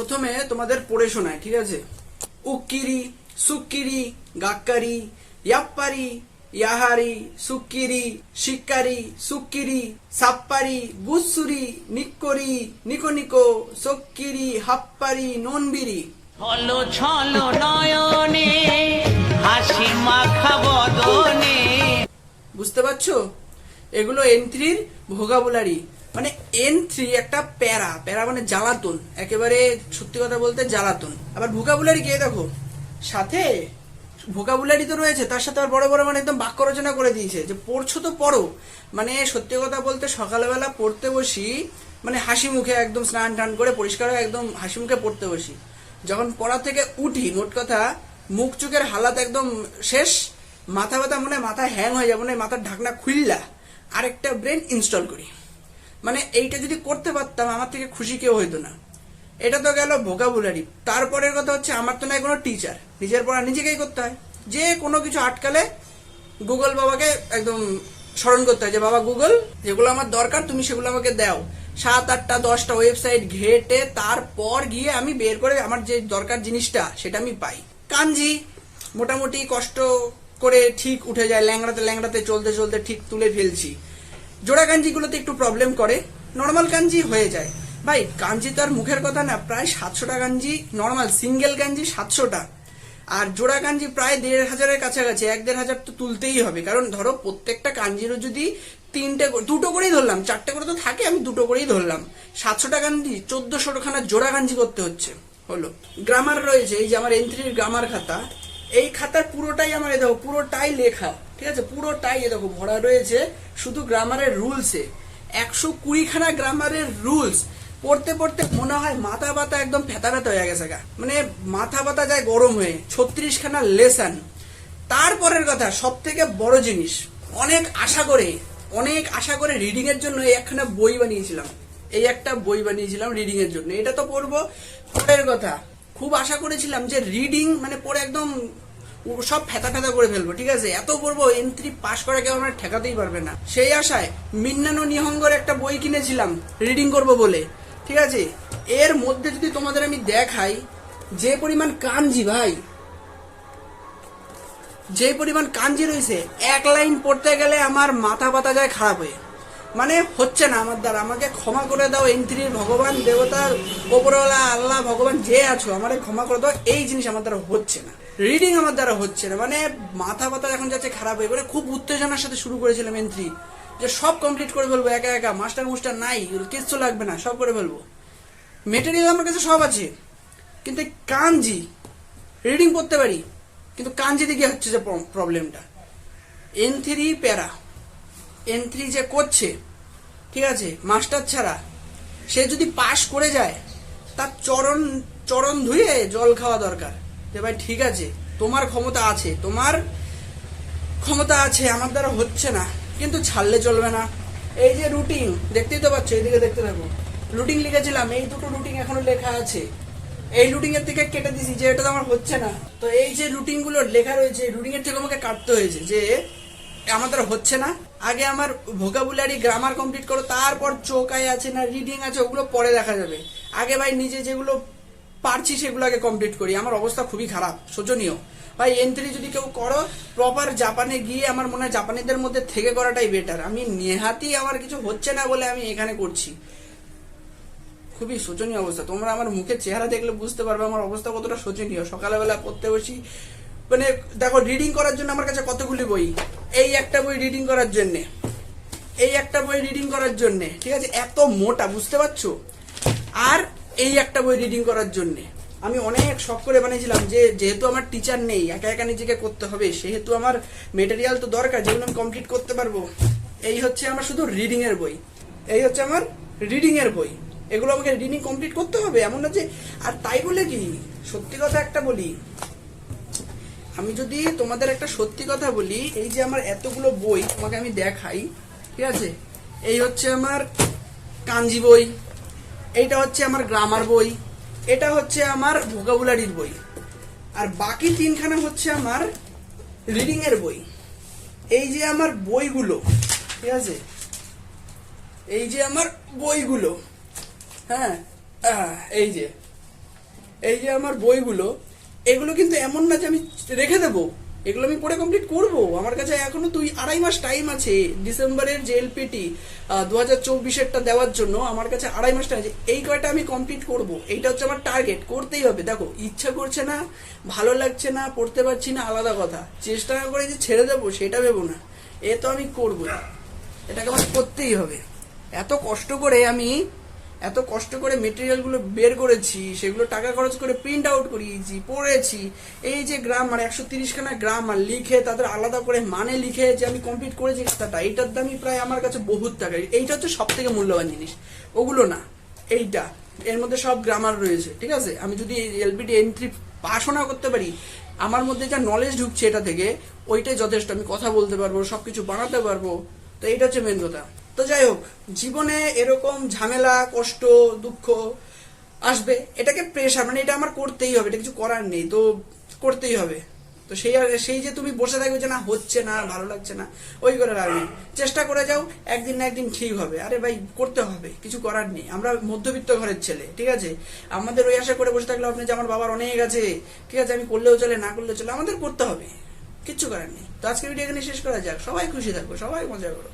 প্রথমে তোমাদের পড়ে শোনায় ঠিক আছে? উক্কিরি সুক্কিরি গাক্কারি ইয়াপ্পারি ইয়াহারি সুক্কিরি শিক্কারি সুক্কিরি সাপ্পারি গুসুরি নিক্করি নিকো সক্কিরি হাপ্পারি ননবিরি। ছলো ছলো নয়নে হাসি মাখা বদনে। বুঝতে পারছ? এগুলো এন থ্রির ভোগাবুলারি। মানে এন থ্রি একটা প্যারা প্যারা মানে জ্বালাতন, একেবারে সত্যি কথা বলতে জ্বালাতন। আবার ভোকাবুলারি কে দেখো? সাথে ভোকাবুলারি তো রয়েছে, তার সাথে আবার বড় বড় মানে একদম বাক্য রচনা করে দিয়েছে, যে পড়ছো তো পড়ো। মানে সত্যি কথা বলতে সকালবেলা পড়তে বসি মানে হাসি মুখে একদম স্নান টান করে পরিষ্কার হয়ে একদম হাসি মুখে পড়তে বসি। যখন পড়া থেকে উঠি, মোট কথা মুখ চোখের হালাত একদম শেষ, মাথা ব্যথা মনে মাথা হ্যাং হয়ে যাবে, মনে মাথার ঢাকনা খুললা আরেকটা ব্রেন ইনস্টল করি। মানে এইটা যদি করতে পারতাম, আমার থেকে খুশি কেউ হইতো না। এটা তো গেল ভোকাবুলারি তারপরের কথা হচ্ছে, আমার তো নাই কোনো টিচার নিজের পড়া নিজেকেই করতে হয়। যে কোনো কিছু আটকালে গুগল বাবাকে একদম স্মরণ করতে হয় যে, বাবা গুগল যেগুলো আমার দরকার, তুমি সেগুলো আমাকে দাও। সাত আটটা, দশটা ওয়েবসাইট ঘেটে তারপর গিয়ে আমি বের করে আমার যে দরকার জিনিসটা, সেটা আমি পাই। কাঞ্জি, মোটামুটি কষ্ট করে ঠিক উঠে যায়, ল্যাংড়াতে ল্যাংড়াতে, চলতে চলতে ঠিক তুলে ফেলছি। জোড়া কাঞ্জিগুলোতে একটু প্রবলেম করে নর্মাল কাঞ্জি হয়ে যায়। ভাই কাঞ্জি তো আর মুখের কথা না, প্রায় সাতশোটা কাঞ্জি নর্মাল সিঙ্গেল কাঞ্জি সাতশোটা। আর জোড়া কাঞ্জি প্রায় দেড় হাজারের কাছাকাছি, এক দেড় হাজার তো তুলতেই হবে। কারণ ধরো, প্রত্যেকটা কাঞ্জিরও যদি তিনটে দুটো করেই ধরলাম, চারটে করে তো থাকে, আমি দুটো করেই ধরলাম। সাতশোটা কাঞ্জি চোদ্দশো খানা জোড়া কাঞ্জি করতে হচ্ছে। হলো। গ্রামার রয়েছে, এই যে আমার এন্ট্রির গ্রামার খাতা, এই খাতার পুরোটাই আমার এ দেখো, পুরোটাই লেখা। ঠিক আছে? পুরোটাই দেখো, ভরা রয়েছে শুধু গ্রামারের রুলসে একশো কুড়িখানা গ্রামারের রুলস পড়তে পড়তে মনে হয় মাথা ব্যথা একদম ফেতা ফেতা হয়ে গেছে গা। মানে মাথা ব্যথা যায় গরম হয়ে ছত্রিশ খানা লেসন তারপরের কথা সব থেকে বড় জিনিস, অনেক আশা করে, অনেক আশা করে রিডিং এর জন্য এই একখানা বই বানিয়েছিলাম। এই একটা বই বানিয়েছিলাম রিডিং এর জন্য। এটা তো পড়ব। পরের কথা, খুব আশা করেছিলাম যে রিডিং মানে পড়ে একদম সব ফেতা ফেতা করে ফেলব, ঠিক আছে? এত পড়ব এন্ট্রি পাশ করা কেউ আমরা ঠেকাতেই পারবে না। সেই আশায় মিন্নানো নিহঙ্গর একটা বই কিনেছিলাম রিডিং করব বলে, ঠিক আছে? এর মধ্যে যদি তোমাদের আমি দেখাই, যে পরিমাণ কাঞ্জি ভাই, যে পরিমাণ কাঞ্জি রয়েছে, এক লাইন পড়তে গেলে আমার মাথা পাতা যায় খারাপ হয়ে। মানে হচ্ছে না, আমার দ্বারা। আমাকে ক্ষমা করে দাও এন্ট্রির ভগবান দেবতার ওপরওয়ালা, আল্লাহ, ভগবান যে আছো, আমারে ক্ষমা করে দাও, এই জিনিস আমার দ্বারা হচ্ছে না। রিডিং আমার দ্বারা হচ্ছে না। মানে মাথা পাতা এখন যাচ্ছে খারাপ হয়ে মানে খুব উত্তেজনার সাথে শুরু করেছিলাম এন্ট্রি যে সব কমপ্লিট করে ফেলব, একা একা মাস্টার মুস্টার নাই, কিচ্ছু লাগবে না, সব করে ফেলব। মেটেরিয়াল আমার কাছে সব আছে। কিন্তু কাঞ্জি রিডিং পড়তে পারি, কিন্তু কাঞ্জিতে গিয়ে হচ্ছে যে প্রবলেমটা N three para. N three যে করছে, ঠিক আছে মাস্টার ছাড়া, সে যদি পাশ করে যায়, তার চরণ চরণ ধুয়ে জল খাওয়া দরকার। যে ভাই ঠিক আছে, তোমার ক্ষমতা আছে, তোমার ক্ষমতা আছে, আমার দ্বারা হচ্ছে না, কিন্তু ছাড়লে চলবে না। এই যে রুটিন দেখতেই তো পাচ্ছ এইদিকে দেখতে থাকো। রুটিন লিখেছিলাম, এই দুটো রুটিন এখনও লেখা আছে। এই রুটিং এর থেকে কেটে দিছি, যে এটা তো আমার হচ্ছে না। তো এই যে রুটিনগুলো লেখা রয়েছে রুটিন এর থেকে আমাকে কাটতে হয়েছে, যে আমার দ্বারা হচ্ছে না আগে আমার ভোকাবুলারি গ্রামার কমপ্লিট করো, তারপর চোখায় আছে না রিডিং আছে, ওগুলো পরে দেখা যাবে। আগে ভাই নিজে যেগুলো পারছি সেগুলো আগে কমপ্লিট করি। আমার অবস্থা খুবই খারাপ, শোচনীয়। ভাই এন্ট্রি যদি কেউ করো প্রপার জাপানে গিয়ে আমার মনে হয় জাপানিদের মধ্যে থেকে করাটাই বেটার আমি নেহাতি আমার কিছু হচ্ছে না বলে আমি এখানে করছি। খুবই শোচনীয় অবস্থা। তোমরা আমার মুখের চেহারা দেখলে বুঝতে পারবে আমার অবস্থা কতটা শোচনীয়। সকালবেলা পড়তে বসি মানে দেখো রিডিং করার জন্য আমার কাছে কতগুলি বই? এই একটা বই রিডিং করার জন্য। এই একটা বই রিডিং করার জন্য। ঠিক আছে? এত মোটা, বুঝতে পারছ? আর এই একটা বই রিডিং করার জন্য। আমি অনেক শখ করে বানিয়েছিলাম যে, যেহেতু আমার টিচার নেই, একা একা নিজেকে করতে হবে, সেহেতু আমার মেটেরিয়াল তো দরকার, যেগুলো আমি কমপ্লিট করতে পারব। এই হচ্ছে আমার শুধু রিডিং এর বই। এই হচ্ছে আমার রিডিং এর বই। এগুলো আমাকে রিডিং কমপ্লিট করতে হবে, এমন না যে, আর তাই বলে কি? সত্যি কথা একটা বলি আমি যদি তোমাদের একটা সত্যি কথা বলি, এই যে আমার এতগুলো বই তোমাকে আমি দেখাই, ঠিক আছে? এই হচ্ছে আমার কাঞ্জি বই, এইটা হচ্ছে আমার গ্রামার বই, এটা হচ্ছে আমার ভোকাবুলারির বই, আর বাকি তিনখানা হচ্ছে আমার রিডিং এর বই। এই যে আমার বইগুলো, ঠিক আছে? এই যে আমার বইগুলো হ্যাঁ? এই যে এই যে আমার বইগুলো এগুলো কিন্তু এমন না যে আমি রেখে দেবো। এগুলো আমি পড়ে কমপ্লিট করব। আমার কাছে এখনও দুই, আড়াই মাস টাইম আছে ডিসেম্বরের যে এলপিটি দু হাজার চব্বিশেরটা দেওয়ার জন্য। আমার কাছে আড়াই মাস টাইম আছে। এই কয়টা আমি কমপ্লিট করব? এইটা হচ্ছে আমার টার্গেট করতেই হবে। দেখো, ইচ্ছা করছে না, ভালো লাগছে না, পড়তে পারছি না, আলাদা কথা। চেষ্টা না করে যে ছেড়ে দেবো, সেটা ভেবো না। এ তো আমি করব এটাকে আমার করতেই হবে। এত কষ্ট করে আমি এত কষ্ট করে মেটেরিয়ালগুলো বের করেছি, সেগুলো টাকা খরচ করে প্রিন্ট আউট করিয়েছি, পড়েছি। এই যে গ্রামার একশো তিরিশখানা গ্রামার লিখে তাদের আলাদা করে মানে লিখে যে আমি কমপ্লিট করেছি খাতাটা, এইটার দামই প্রায় আমার কাছে বহুত টাকা। এইটা হচ্ছে সব থেকে মূল্যবান জিনিস। ওগুলো না, এইটা। এর মধ্যে সব গ্রামার রয়েছে, ঠিক আছে? আমি যদি এলপিটি এন্ট্রি পাশও না করতে পারি, আমার মধ্যে যা নলেজ ঢুকছে এটা থেকে, ওইটাই যথেষ্ট। আমি কথা বলতে পারব, সবকিছু বানাতে পারব। তো এইটা হচ্ছে মেন কথা। তো যাই হোক, জীবনে এরকম ঝামেলা, কষ্ট, দুঃখ আসবে। এটাকে প্রেশার মানে এটা আমার করতেই হবে, এটা কিছু করার নেই, তো করতেই হবে। তো সেই সেই যে তুমি বসে থাকবে যে না, হচ্ছে না, ভালো লাগছে না, ওই করে লাভ চেষ্টা করে যাও, একদিন না একদিন ঠিক হবে। আরে ভাই, করতে হবে, কিছু করার নেই। আমরা মধ্যবিত্ত ঘরের ছেলে, ঠিক আছে? আমাদের ওই আশা করে বসে থাকলে আপনি যে, আমার বাবার অনেক আছে, ঠিক আছে? আমি করলেও চলে, না করলেও চলে, আমাদের করতে হবে, কিচ্ছু করার নেই। তো আজকের ভিডিও এখানে শেষ করা যাক। সবাই খুশি থাকব সবাই মজা করো।